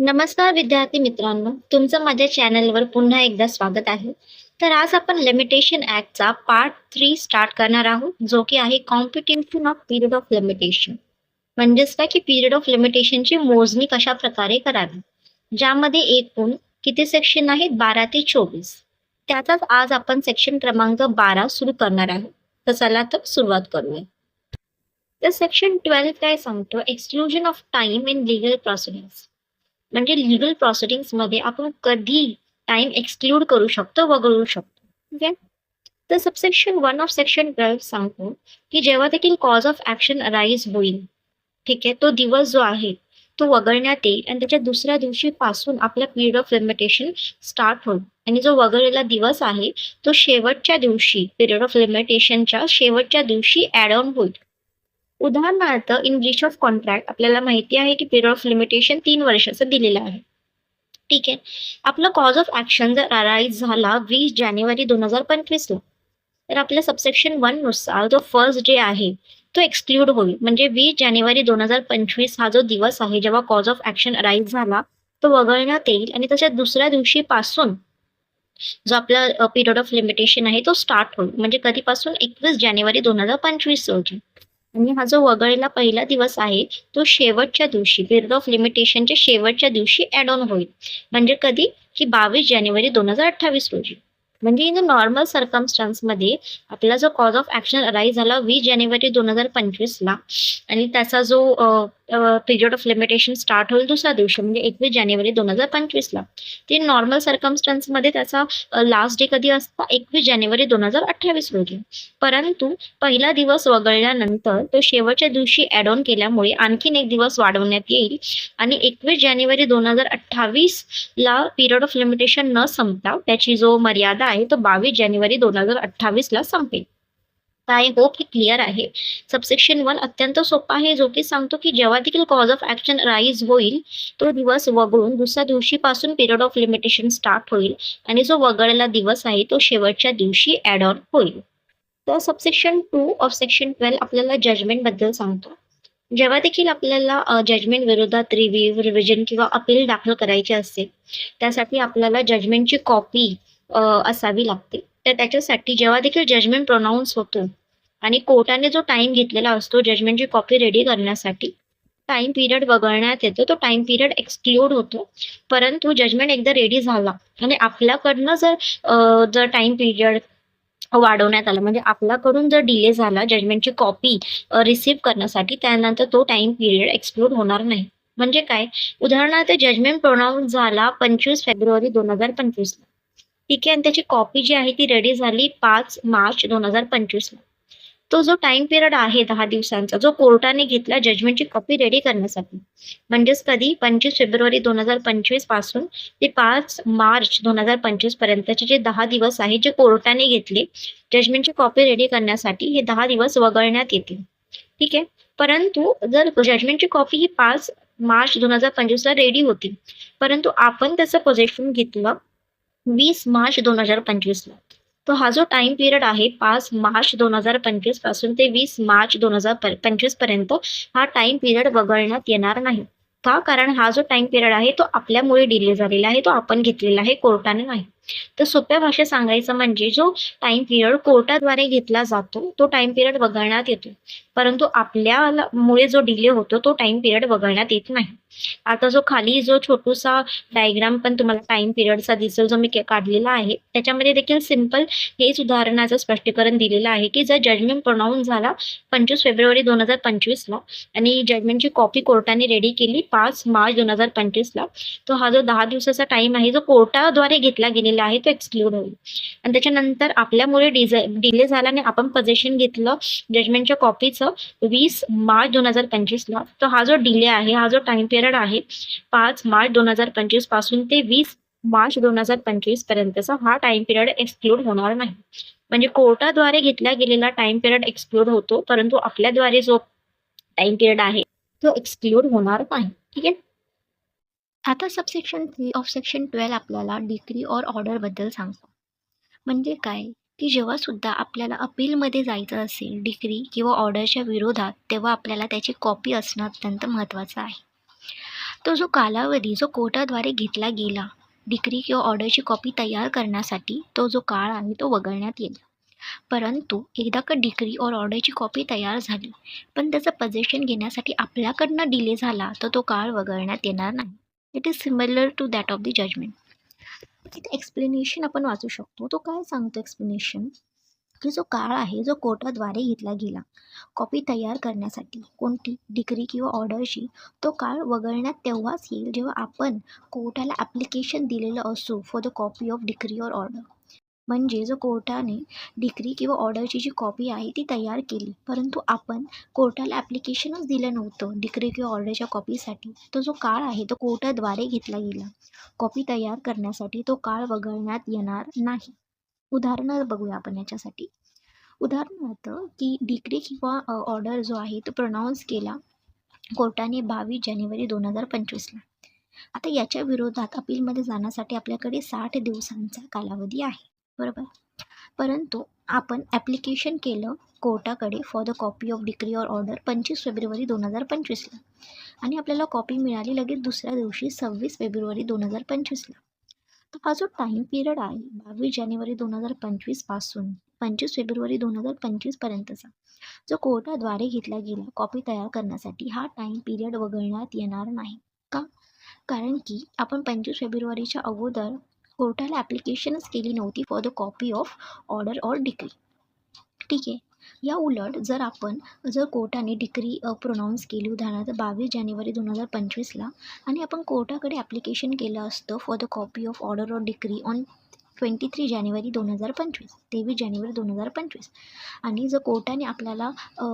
नमस्कार विद्यार्थी मित्रांनो तुमचं माझ्या चॅनलवर पुन्हा एकदा स्वागत आहे. तर आज आपण लिमिटेशन ॲक्टचा पार्ट थ्री स्टार्ट करणार आहोत जो की आहे competition of period of limitation म्हणजेच काय की पिरियड ऑफ लिमिटेशनची मोजणी कशा प्रकारे करावी? ज्यामध्ये एकूण किती सेक्शन आहेत? बारा ते चोवीस. त्याचाच आज आपण सेक्शन क्रमांक बारा सुरू करणार आहोत. तर चला तर सुरुवात करूया. तर सेक्शन ट्वेल्व काय सांगतो? Exclusion of time in legal proceedings म्हणजे लिगलमध्ये आपण कधी टाइम एक्सक्लूड करू शकतो वगळू शकतो. ओके तर subsection one of section twelve सांगतो की जेव्हा देखील कॉज ऑफ ऍक्शन अराईज होईल ठीक आहे तो दिवस जो आहे तो वगळण्यात येईल आणि त्याच्या दुसऱ्या दिवशी पासून आपला पिरियड ऑफ लिमिटेशन स्टार्ट होईल. आणि जो वगळलेला दिवस आहे तो शेवटच्या दिवशी पिरियड ऑफ लिमिटेशनच्या शेवटच्या दिवशी ऍड ऑन होईल. उदाहरणार्थ इन ब्रिच ऑफ कॉन्ट्रॅक्ट आपल्याला माहिती आहे की पिरियड ऑफ लिमिटेशन तीन वर्षाचं दिलेलं आहे. ठीक आहे? आपलं कॉज ऑफ ऍक्शन जर अराईज झाला वीस जानेवारी दोन हजार पंचवीसला तर आपल्या सबसेक्शन वननुसार जो फर्स्ट डे आहे तो एक्सक्लूड होईल. म्हणजे वीस जानेवारी दोन हजार पंचवीस हा जो दिवस आहे जेव्हा कॉज ऑफ ऍक्शन अराईज झाला तो वगळण्यात येईल आणि त्याच्या दुसऱ्या दिवशीपासून जो आपला पिरियड ऑफ लिमिटेशन आहे तो स्टार्ट होईल. म्हणजे कधीपासून? एकवीस जानेवारी दोन हजार पंचवीस रोजी. आणि हा जो वगळलेला पहिला दिवस आहे तो शेवटच्या दिवशी पिरियड ऑफ लिमिटेशनच्या शेवटच्या दिवशी ॲड ऑन होईल. म्हणजे कधी? की बावीस जानेवारी दोन हजार अठ्ठावीस रोजी. म्हणजे इन नॉर्मल सर्कमस्टान्समध्ये आपला जो कॉज ऑफ ऍक्शन अराईज झाला वीस जानेवारी दोन हजार पंचवीसला आणि त्याचा जो पिरियड ऑफ लिमिटेशन स्टार्ट होईल दुसऱ्या दिवशी म्हणजे एकवीस जानेवारी दोन हजार पंचवीसला ते नॉर्मल सर्कमस्टान्समध्ये त्याचा लास्ट डे कधी असता? एकवीस जानेवारी दोन हजार अठ्ठावीस रोजी. परंतु पहिला दिवस वगळल्यानंतर तो शेवटच्या दिवशी ॲड ऑन केल्यामुळे आणखीन एक दिवस वाढवण्यात येईल. आणि एकवीस जानेवारी दोन हजार अठ्ठावीसला पिरियड ऑफ लिमिटेशन न संपता त्याची जो मर्यादा आहे तो बावीस जानेवारी दोन हजार अठ्ठावीस ला संपेल आय होप हे क्लिअर आहे. सबसेक्शन वन अत्यंत सोपा आहे. जो की सांगतो की जेव्हा देखील कॉज ऑफ ऍक्शन राईज होईल तो दिवस वगळून दुसऱ्या दिवशीपासून पिरियड ऑफ लिमिटेशन स्टार्ट होईल आणि जो वगळलेला दिवस आहे तो शेवटच्या दिवशी ऍड ऑन होईल. तर subsection two of section twelve आपल्याला जजमेंटबद्दल सांगतो. जेव्हा देखील आपल्याला जजमेंट विरोधात रिव्ह्यू रिव्हिजन किंवा अपील दाखल करायचे असते त्यासाठी आपल्याला जजमेंटची कॉपी असावी लागते. तर त्याच्यासाठी जेव्हा देखील जजमेंट प्रोनाऊन्स होतो आणि कोर्टाने जो टाइम घेतलेला असतो जजमेंटची कॉपी रेडी करण्यासाठी टाइम पिरियड वगळण्यात येतो तो टाइम पिरियड एक्सक्लूड होतो. परंतु जजमेंट एकदा रेडी झाला आणि आपल्याकडनं जर जर टाइम पिरियड वाढवण्यात आला म्हणजे आपल्याकडून जर डिले झाला जजमेंटची कॉपी रिसीव्ह करण्यासाठी त्यानंतर तो टाइम पिरियड एक्सक्लूड होणार नाही. म्हणजे काय? उदाहरणार्थ जजमेंट प्रोनाऊन्स झाला पंचवीस फेब्रुवारी दोन हजार पंचवीसला. ठीक आहे? आणि त्याची कॉपी जी आहे ती रेडी झाली पाच मार्च दोन हजार पंचवीसला तो जो टाइम पिरियड आहे दहा दिवसांचा जो कोर्टाने घेतला जजमेंटची कॉपी रेडी करण्यासाठी. म्हणजेच कधी? पंचवीस फेब्रुवारी दोन हजार पंचवीसपासून ते पाच मार्च दोन हजार पंचवीस पर्यंतचे जे दहा दिवस आहे जे कोर्टाने घेतले जजमेंटची कॉपी रेडी करण्यासाठी हे दहा दिवस वगळण्यात येतील. ठीक आहे? परंतु जर जजमेंटची कॉपी ही पाच मार्च दोन हजार पंचवीसला रेडी होती परंतु आपण त्याचं पोझिशन घेतलं वीस मार्च दोन हजार पंचवीसला तो हा जो टाइम पिरियड आहे पाच मार्च दोन हजार पंचवीसपासून ते वीस मार्च दोन हजार पंचवीसपर्यंत हा टाइम पिरियड वगळण्यात येणार नाही. का? कारण हा जो टाइम पिरियड आहे तो आपल्यामुळे डिले झालेला आहे तो आपण घेतलेला आहे कोर्टाने नाही. तर सोप्या भाषेत सांगायचं म्हणजे जो टाइम पिरियड कोर्टाद्वारे घेतला जातो तो टाइम पिरियड वगळण्यात येतो. परंतु आपल्याला मुळे जो डिले होतो तो टाइम पिरियड वगळण्यात येत नाही. आता जो खाली जो छोटूसा डायग्राम पण तुम्हाला टाइम पिरियडचा दिसेल जो मी काढलेला आहे त्याच्यामध्ये देखील सिंपल हेच उदाहरणाचं स्पष्टीकरण दिलेलं आहे की जर जजमेंट प्रोनाऊन झाला पंचवीस फेब्रुवारी दोन हजार पंचवीसला आणि जजमेंटची कॉपी कोर्टाने रेडी केली पाच मार्च दोन हजार पंचवीसला तो हा जो दहा दिवसाचा टाइम आहे जो कोर्टाद्वारे घेतला गेलेला आहे तो एक्सक्लूड होईल. आणि त्याच्यानंतर आपल्यामुळे डिझे डिले झाल्याने आपण पजेशन घेतलं जजमेंटच्या कॉपीचं वीस मार्च दोन हजार पंचवीसला. तर हा जो डिले आहे हा जो टाइम पिरियड आहे पाच मार्च दोन हजार पंचवीसपासून ते वीस मार्च दोन हजार पंचवीस पर्यंतचा हा टाइम पिरियड एक्सक्लूड होणार नाही. म्हणजे कोर्टाद्वारे घेतला गेलेला टाइम पिरियड एक्सक्लूड होतो परंतु आपल्याद्वारे जो टाइम पिरियड आहे तो एक्सक्लूड होणार नाही. ठीक आहे? आता subsection three of section twelve आपल्याला डिक्री और ऑर्डरबद्दल सांगतो. म्हणजे काय? की जेव्हासुद्धा आपल्याला अपीलमध्ये जायचं असेल डिक्री किंवा ऑर्डरच्या विरोधात तेव्हा आपल्याला त्याची कॉपी असणं अत्यंत महत्त्वाचं आहे. तो जो कालावधी जो कोर्टाद्वारे घेतला गेला डिक्री किंवा ऑर्डरची कॉपी तयार करण्यासाठी तो जो काळ आहे तो वगळण्यात येईल परंतु एकदा का डिक्री और ऑर्डरची कॉपी तयार झाली पण त्याचं पजेशन घेण्यासाठी आपल्याकडनं डिले झाला तर तो काळ वगळण्यात येणार नाही. It is similar to that of the judgment इथे एक्सप्लेनेशन आपण वाचू शकतो. तो काय सांगतो एक्सप्लेनेशन की जो काळ आहे जो कोर्टाद्वारे घेतला गेला कॉपी तयार करण्यासाठी कोणती डिग्री किंवा ऑर्डरची तो काळ वगळण्यात तेव्हाच येईल जेव्हा आपण कोर्टाला ॲप्लिकेशन दिलेलं असू for the copy of degree or order म्हणजे जो कोर्टाने डिग्री किंवा ऑर्डरची जी कॉपी आहे ती तयार केली. परंतु आपण कोर्टाला ॲप्लिकेशनच दिलं नव्हतं डिग्री किंवा ऑर्डरच्या कॉपीसाठी. तो जो काळ आहे तो कोर्टाद्वारे घेतला गेला. कॉपी तयार करण्यासाठी तो काळ वगळण्यात येणार नाही. उदाहरणं बघूया आपण याच्यासाठी. उदाहरणार्थ की डिग्री किंवा ऑर्डर जो आहे तो प्रोनाऊन्स केला कोर्टाने बावीस जानेवारी दोन हजार पंचवीसला. आता याच्या विरोधात अपीलमध्ये जाण्यासाठी आपल्याकडे साठ दिवसांचा कालावधी आहे. बरोबर? परंतु आपण ॲप्लिकेशन केलं कोर्टाकडे for the copy of degree or order पंचवीस फेब्रुवारी दोन हजार पंचवीसला. आणि आपल्याला कॉपी मिळाली लगेच दुसऱ्या दिवशी सव्वीस फेब्रुवारी दोन हजार पंचवीसला. तर हा जो टाईम पिरियड आहे बावीस जानेवारी दोन हजार पंचवीसपासून पंचवीस फेब्रुवारी दोन हजार पंचवीसपर्यंतचा जो कोर्टाद्वारे घेतला गेला कॉपी तयार करण्यासाठी हा टाईम पिरियड वगळण्यात येणार नाही. का? कारण की आपण पंचवीस फेब्रुवारीच्या अगोदर कोर्टाला ॲप्लिकेशनच केली नव्हती for the copy of order or decree ठीक आहे या उलट जर आपण जर कोर्टाने डिक्री प्रोनाऊन्स केली उदाहरणार्थ बावीस जानेवारी दोन हजार पंचवीसला आणि आपण कोर्टाकडे ॲप्लिकेशन केलं असतं for the copy of order or decree on twenty three जानेवारी दोन हजार पंचवीस तेवीस जानेवारी दोन हजार पंचवीस. आणि जर कोर्टाने आपल्याला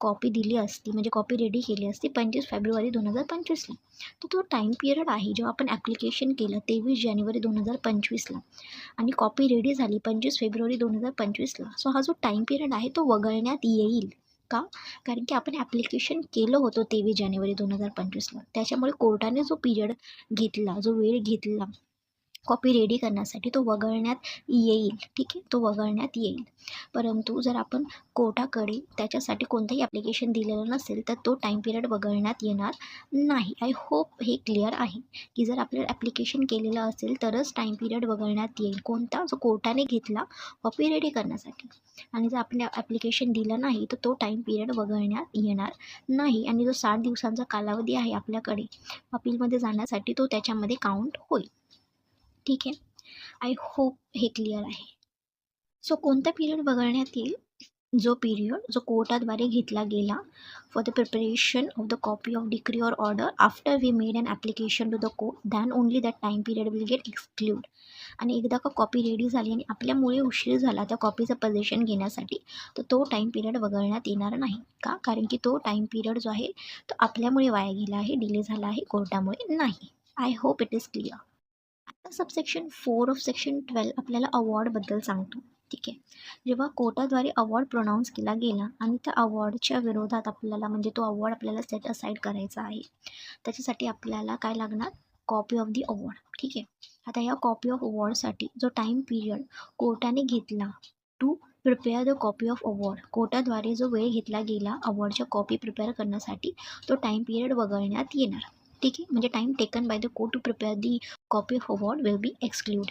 कॉपी दिली असती म्हणजे कॉपी रेडी केली असती पंचवीस फेब्रुवारी दोन हजार पंचवीसला तर तो टाईम पिरियड आहे जेव्हा आपण ॲप्लिकेशन केलं तेवीस जानेवारी दोन हजार पंचवीसला. आणि कॉपी रेडी झाली पंचवीस फेब्रुवारी दोन हजार पंचवीसला सो हा जो टाईम पिरियड आहे तो वगळण्यात येईल का? कारण की आपण ॲप्लिकेशन केलं होतं तेवीस जानेवारी दोन हजार पंचवीसला. त्याच्यामुळे कोर्टाने जो पिरियड घेतला जो वेळ घेतला कॉपी रेडी करण्यासाठी तो वगळण्यात येईल. ठीक आहे? तो वगळण्यात येईल. परंतु जर आपण कोर्टाकडे त्याच्यासाठी कोणतंही ॲप्लिकेशन दिलेलं नसेल तर तो टाईम पिरियड वगळण्यात येणार नाही. आय होप हे क्लिअर आहे. की जर आपल्याला ॲप्लिकेशन केलेलं असेल तरच टाईम पिरियड वगळण्यात येईल. कोणता? जो कोर्टाने घेतला कॉपी रेडी करण्यासाठी. आणि जर आपल्या ॲप्लिकेशन दिलं नाही तर तो टाईम पिरियड वगळण्यात येणार नाही. आणि जो साठ दिवसांचा कालावधी आहे आपल्याकडे अपीलमध्ये जाण्यासाठी तो त्याच्यामध्ये काउंट होईल. ठीक आहे. आय होप हे क्लिअर आहे. सो कोणता पिरियड वगळण्यात येईल? जो पिरियड जो कोर्टाद्वारे घेतला गेला for the preparation of the copy of decree or order after we made an application to the court then only that time period will get exclude आणि एकदा का कॉपी रेडी झाली आणि आपल्यामुळे उशीर झाला त्या कॉपीचं पोझिशन घेण्यासाठी तर तो टाईम पिरियड वगळण्यात येणार नाही. का? कारण की तो टाईम पिरियड जो आहे तो आपल्यामुळे वाया गेला आहे डिले झाला आहे कोर्टामुळे नाही. I hope it is clear आता subsection four of section twelve आपल्याला अवॉर्डबद्दल सांगतो. ठीक आहे? जेव्हा कोर्टाद्वारे अवॉर्ड प्रोनाऊन्स केला गेला आणि त्या अवॉर्डच्या विरोधात आपल्याला म्हणजे तो अवॉर्ड आपल्याला सेट असाईड करायचा आहे त्याच्यासाठी आपल्याला काय लागणार? कॉपी ऑफ दी अवॉर्ड ठीक आहे? आता या कॉपी ऑफ अवॉर्डसाठी जो टाईम पिरियड कोर्टाने घेतला to prepare the copy of award कोर्टाद्वारे जो वेळ घेतला गेला अवॉर्डच्या कॉपी प्रिपेअर करण्यासाठी तो टाईम पिरियड वगळण्यात येणार. ठीक आहे म्हणजे time taken by the court to prepare the copy of award will be exclude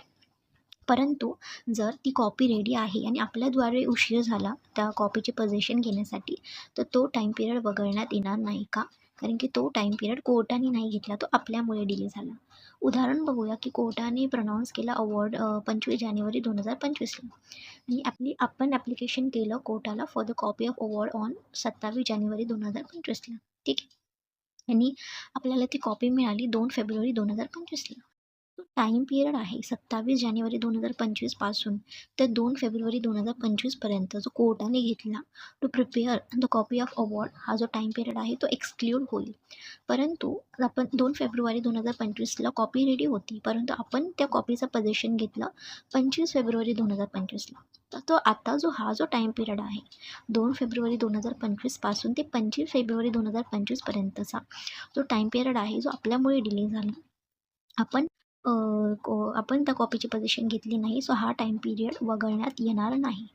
परंतु जर ती कॉपी रेडी आहे आणि आपल्याद्वारे उशीर झाला त्या कॉपीचे पोझिशन घेण्यासाठी तर तो टाईम पिरियड वगळण्यात येणार नाही का? कारण की तो टाईम पिरियड कोर्टाने नाही घेतला तो आपल्यामुळे डिले झाला. उदाहरण बघूया की कोर्टाने प्रनाऊन्स केला अवॉर्ड पंचवीस जानेवारी दोन हजार पंचवीसला आणि आपली आपण ॲप्लिकेशन केलं कोर्टाला for the copy of award on सत्तावीस जानेवारी दोन हजार पंचवीसला ठीक आहे? आणि आपल्याला ती कॉपी मिळाली दोन फेब्रुवारी दोन हजार पंचवीसला. तो टाईम पिरियड आहे सत्तावीस जानेवारी दोन हजार पंचवीसपासून तर दोन फेब्रुवारी दोन हजार पंचवीसपर्यंत जो कोर्टाने घेतला to prepare the copy of award हा जो टाईम पिरियड आहे तो एक्सक्ल्यूड होईल. परंतु आपण दोन फेब्रुवारी दोन हजार पंचवीसला कॉपी रेडी होती परंतु आपण त्या कॉपीचं पोझिशन घेतलं पंचवीस फेब्रुवारी दोन हजार पंचवीसला. तर तो आत्ता जो हा जो टाईम पिरियड आहे दोन फेब्रुवारी दोन हजार पंचवीसपासून ते पंचवीस फेब्रुवारी दोन हजार पंचवीसपर्यंतचा जो टाईम पिरियड आहे जो आपल्यामुळे डिले झाला. आपण को आपण त्या कॉपीची पोझिशन घेतली नाही सो हा टाईम पिरियड वगळण्यात येणार नाही.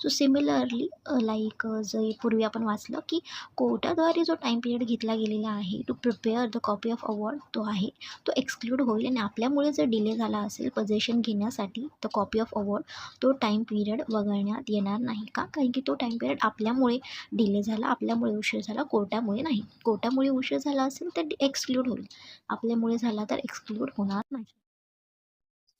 सो सिमिलरली लाईक जे पूर्वी आपण वाचलं की कोर्टाद्वारे जो टाईम पिरियड घेतला गेलेला आहे to prepare the copy of award तो आहे तो एक्सक्लूड होईल आणि आपल्यामुळे जर डिले झाला असेल पजेशन घेण्यासाठी द कॉपी ऑफ अवॉर्ड तो टाईम पिरियड वगळण्यात येणार नाही का? कारण की तो टाईम पिरियड आपल्यामुळे डिले झाला आपल्यामुळे उशीर झाला कोर्टामुळे नाही. कोर्टामुळे उशीर झाला असेल तर एक्सक्लूड होईल. आपल्यामुळे झाला तर एक्सक्लूड होणार नाही.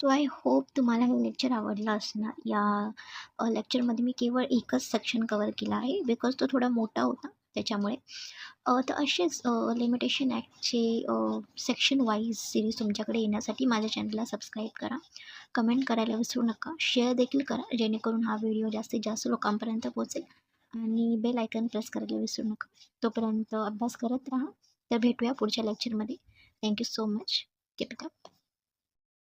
सो आय होप तुम्हाला हे लेक्चर आवडलं असणार. या लेक्चरमध्ये मी केवळ एकच सेक्शन कवर केला आहे. बिकॉज तो थोडा मोठा होता त्याच्यामुळे. तर असेच लिमिटेशन ॲक्टचे सेक्शन वाईज सिरीज तुमच्याकडे येण्यासाठी माझ्या चॅनलला सबस्क्राईब करा. कमेंट करायला विसरू नका. शेअर देखील करा जेणेकरून हा व्हिडिओ जास्तीत जास्त लोकांपर्यंत पोहोचेल. आणि बेल आयकन प्रेस करायला विसरू नका. तोपर्यंत अभ्यास करत राहा. तर भेटूया पुढच्या लेक्चरमध्ये थँक्यू सो मच कीप